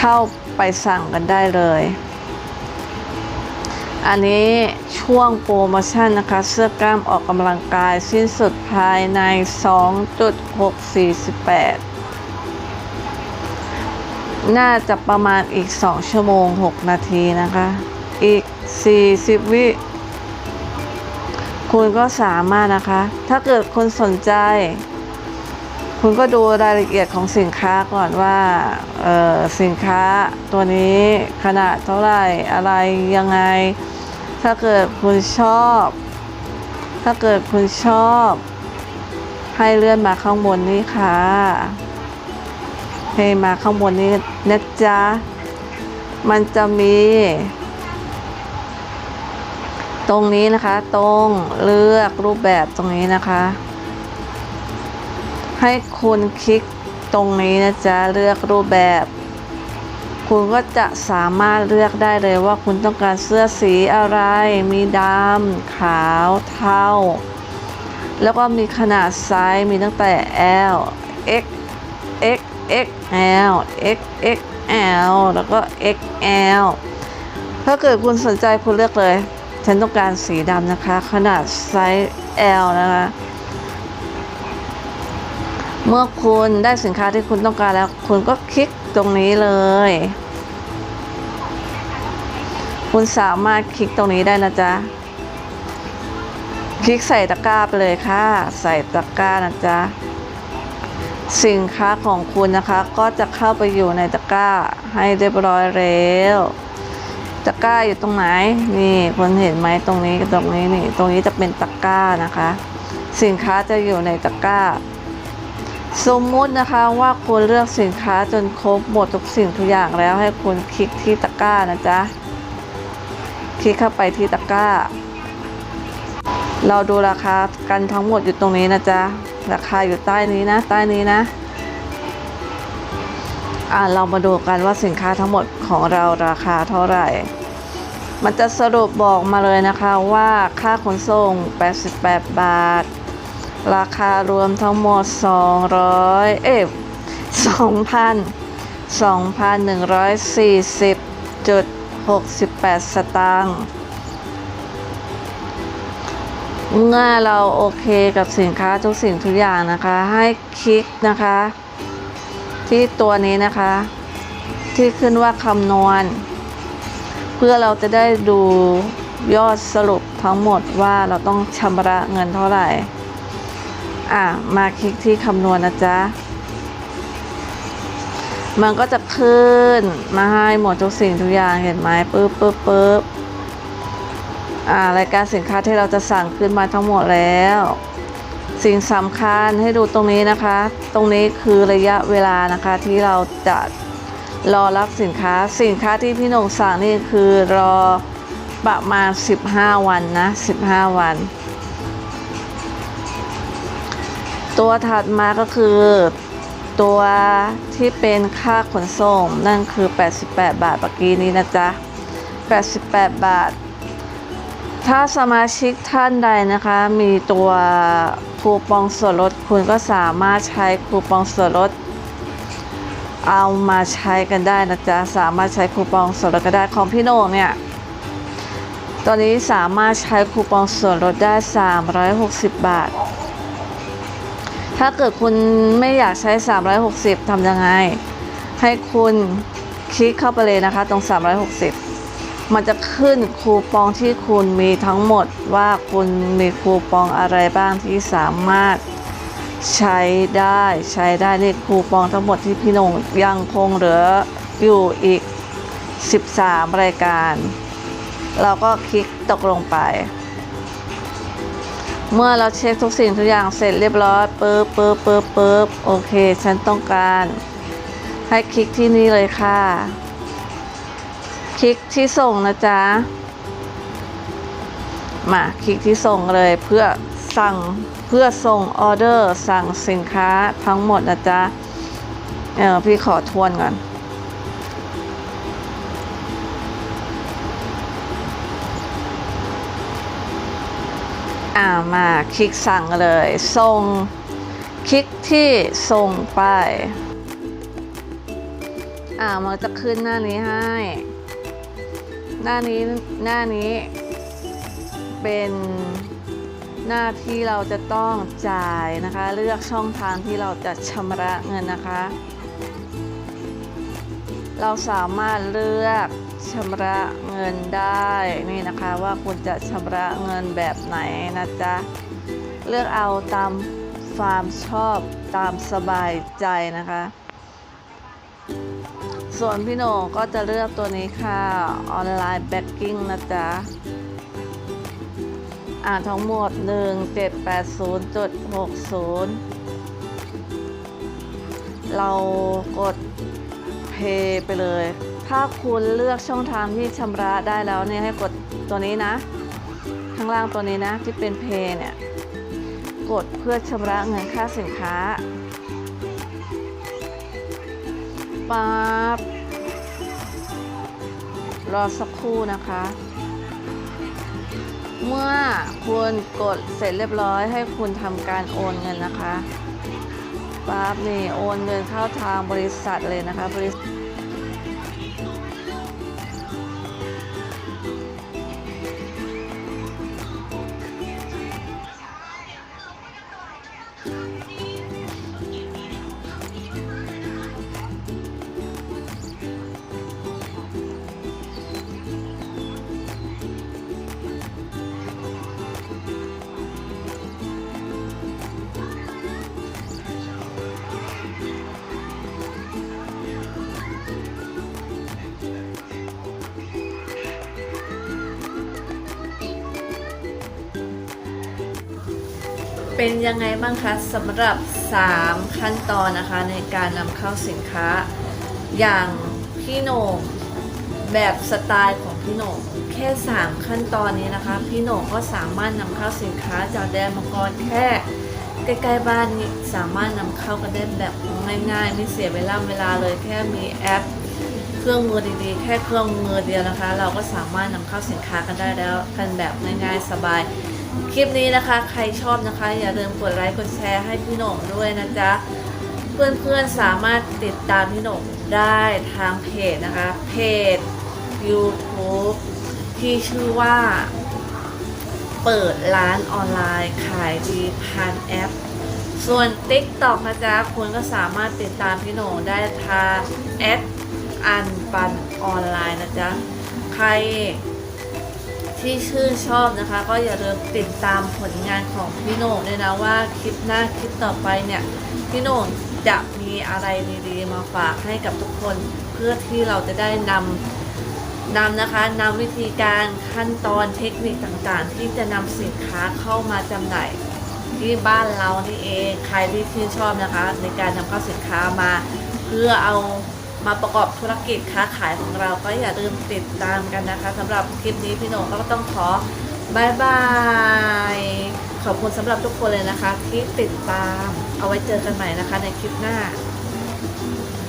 เข้าไปสั่งกันได้เลย อันนี้ช่วงโปรโมชั่นนะคะ เสื้อกล้ามออกกำลังกายสิ้นสุดภายใน 2.648 น่าจะประมาณอีก 2 ชั่วโมง 6 นาทีนะคะ อีก 40 วิคุณก็สามารถนะคะ ถ้าเกิดคนสนใจ คุณก็ดูรายละเอียดของสินค้าก่อนว่าสินค้าตัวนี้ขนาดเท่าไหร่อะไรยังไง ถ้าเกิดคุณชอบ ถ้าเกิดคุณชอบ ให้เลื่อนมาข้างบนนี้ค่ะให้มาข้างบนนี้นะจ๊ะมันจะมี ตรงนี้นะคะ ตรงเลือกรูปแบบตรงนี้นะคะ ให้คุณคลิกตรงนี้นะจ๊ะเลือกรูปแบบ คุณก็จะสามารถเลือกได้เลยว่าคุณต้องการเสื้อสีอะไร มีดำขาวเทาแล้วก็มีขนาดไซส์มีตั้งแต่ L X X XL X XL แล้วก็ XL ถ้าเกิดคุณสนใจคุณเลือกเลย ฉันต้องการสีดำนะคะ ขนาดไซส์ L นะคะ เมื่อคุณได้สินค้าที่คุณต้องการแล้ว คุณก็คลิกตรงนี้เลย คุณสามารถคลิกตรงนี้ได้นะจ๊ะ คลิกใส่ตะกร้าไปเลยค่ะ ใส่ตะกร้านะจ๊ะ สินค้าของคุณนะคะ ก็จะเข้าไปอยู่ในตะกร้าให้เรียบร้อยแล้วตะกร้าอยู่ตรงไหน นี่คุณเห็นไหมตรงนี้ตรงนี้นี่ ตรงนี้จะเป็นตะกร้านะคะ สินค้าจะอยู่ในตะกร้า สมมุตินะคะว่าคุณเลือกสินค้าจนครบหมดทุกสิ่งทุกอย่างแล้วให้คุณคลิกที่ตะกร้านะจ๊ะ คลิกเข้าไปที่ตะกร้า เราดูราคากันทั้งหมดอยู่ตรงนี้นะจ๊ะ ราคาอยู่ใต้นี้นะ ใต้นี้นะ อ่าเรามาดูกันว่าสินค้าทั้งหมดของเราราคาเท่าไหร่ มันจะสรุปบอกมาเลยนะคะว่าค่าขนส่ง 88 บาท ราคารวมทั้งหมด 200 เอ๊ะ2,000 2,140.68 สตางค์เมื่อเราโอเคกับสินค้าทุกสิ่งทุกอย่างนะคะ ให้คลิกนะคะ ที่ตัวนี้นะคะ ที่ขึ้นว่าคำนวณ เพื่อเราจะได้ดูยอดสรุปทั้งหมดว่าเราต้องชำระเงินเท่าไหร่ อะมาคลิกที่คำนวณนะจ๊ะ มันก็จะขึ้นมาให้หมดทุกสิ่งทุกอย่างเห็นไหมปึ๊บปึ๊บปึ๊บอ่ารายการสินค้าที่เราจะสั่งขึ้นมาทั้งหมดแล้ว สิ่งสำคัญให้ดูตรงนี้นะคะ ตรงนี้คือระยะเวลานะคะที่เราจะรอรับสินค้าสินค้าที่พี่หนงสั่งนี่คือรอประมาณ 15 วันนะ 15 วัน ตัวถัดมาก็คือ ตัวที่เป็นค่าขนส่งนั่นคือ 88 บาทเมื่อกี้นี้นะจ๊ะ 88 บาท ถ้าสมาชิกท่านใดนะคะ มีตัวคูปองส่วนลดคุณก็สามารถใช้คูปองส่วนลดเอามาใช้กันได้นะจ๊ะ สามารถใช้คูปองส่วนลดก็ได้ของพี่โน่งเนี่ยตอนนี้สามารถใช้คูปองส่วนลดได้ 360 บาท ถ้าเกิดคุณไม่อยากใช้ 360 ทำยังไง ให้คุณคลิกเข้าไปเลยนะคะตรง 360 มันจะขึ้นคูปองที่คุณมีทั้งหมดว่าคุณมีคูปองอะไรบ้างที่สามารถใช้ได้ใช้ได้นี่คูปองทั้งหมดที่พี่นงยังคงเหลืออยู่อีก 13 รายการ เราก็คลิกตกลงไป เมื่อเราเช็คทุกสิ่งทุกอย่างเสร็จเรียบร้อยปึ๊บปึ๊บปึ๊บปึ๊บโอเค ฉันต้องการ ให้คลิกที่นี่เลยค่ะ คลิกที่ส่งนะจ๊ะ มาคลิกที่ส่งเลยเพื่อสั่งเพื่อส่งออเดอร์สั่งสินค้าทั้งหมดนะจ๊ะ เออพี่ขอทวนก่อน อ่ามาคลิกสั่งเลยส่งคลิกที่ส่งไป อ่ามันจะขึ้นหน้านี้ให้ หน้านี้หน้านี้ เป็นหน้าที่เราจะต้องจ่ายนะคะ เลือกช่องทางที่เราจะชำระเงินนะคะ เราสามารถเลือกชำระเงินได้นี่นะคะว่าคุณจะชำระเงินแบบไหนนะจ๊ะเลือกเอาตามความชอบตามสบายใจนะคะ ส่วนพี่โหน่งก็จะเลือกตัวนี้ค่ะออนไลน์แบ็กกิ้งนะจ๊ะอ่านทั้งหมด 1780.60 เรากด Pay ไปเลย ถ้าคุณเลือกช่องทางที่ชำระได้แล้วเนี่ยให้กดตัวนี้นะ ข้างล่างตัวนี้นะที่เป็น Pay เนี่ย กดเพื่อชำระเงินค่าสินค้าปั๊บรอสักครู่นะคะ เมื่อคุณกดเสร็จเรียบร้อยให้คุณทำการโอนเงินนะคะ ปั๊บนี่โอนเงินเข้าทางบริษัทเลยนะคะบริษัท เป็นยังไงบ้างคะสำหรับ 3 ขั้นตอนนะคะในการนำเข้าสินค้า อย่างพี่โหน่งแบบสไตล์ของพี่โหน่งแค่ 3 ขั้นตอนนี้นะคะ พี่โหน่งก็สามารถนำเข้าสินค้าจากแดนมังกรแค่ใกล้ๆบ้านนี้สามารถนำเข้ากันได้แบบง่ายๆไม่เสียเวลาเวลาเลยแค่มีแอป เครื่องมือดีๆ แค่เครื่องมือเดียวนะคะ เราก็สามารถนำเข้าสินค้ากันได้แล้วกันแบบง่ายๆสบาย คลิปนี้นะคะ ใครชอบนะคะ อย่าลืมกดไลค์กดแชร์ให้พี่หน่งด้วยนะจ๊ะ เพื่อนๆสามารถติดตามพี่หน่งได้ทางเพจนะคะ เพจ YouTube ที่ชื่อว่า เปิดร้านออนไลน์ขายดีผ่านแอป ส่วน TikTok นะจ๊ะ คุณก็สามารถติดตามพี่หน่งได้ทางแอดอันปันออนไลน์นะจ๊ะ ใคร ที่ชื่นชอบนะคะ ก็อย่าลืมติดตามผลงานของพี่โหน่งด้วยนะว่าคลิปหน้าคลิปต่อไปเนี่ยพี่โหน่งจะมีอะไรดีๆมาฝากให้กับทุกคน เพื่อที่เราจะได้นำนำนะคะนำวิธีการขั้นตอนเทคนิคต่างๆ ที่จะนำสินค้าเข้ามาจำหน่ายที่บ้านเรานี่เองใครที่ชื่นชอบนะคะ ในการนำเข้าสินค้ามา เพื่อเอา มาประกอบธุรกิจค้าขายของเราก็อย่าลืมติดตามกันนะคะสำหรับคลิปนี้พี่โหน่งก็ต้องขอบายบาย ขอบคุณสำหรับทุกคนเลยนะคะ ที่ติดตามเอาไว้เจอกันใหม่นะคะในคลิปหน้า